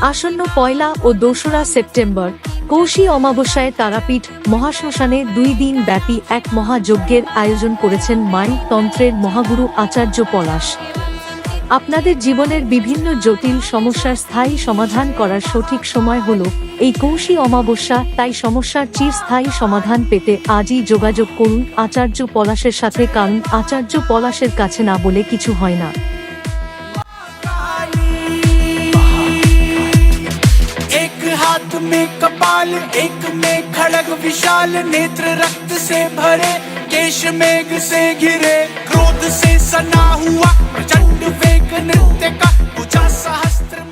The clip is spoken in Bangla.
আসন্ন পয়লা ও দোসরা সেপ্টেম্বর কৌশী অমাবস্যায় তারাপীঠ মহাশ্মশানে দুই দিন ব্যাপী এক মহাযজ্ঞের আয়োজন করেছেন মাই তন্ত্রের মহাগুরু আচার্য পলাশ। আপনাদের জীবনের বিভিন্ন জটিল সমস্যার স্থায়ী সমাধান করার সঠিক সময় হল এই কৌশী অমাবস্যা, তাই সমস্যার চিরস্থায়ী সমাধান পেতে আজই যোগাযোগ করুন আচার্য পলাশের সাথে, কারণ আচার্য পলাশের কাছে না বলে কিছু হয় না। हाथ में कपाल, एक में खड़ग विशाल, नेत्र रक्त से भरे, केश मेघ से घिरे। क्रोध से सना हुआ, प्रचंड वेग नृत्य का पूजा सहस्त्र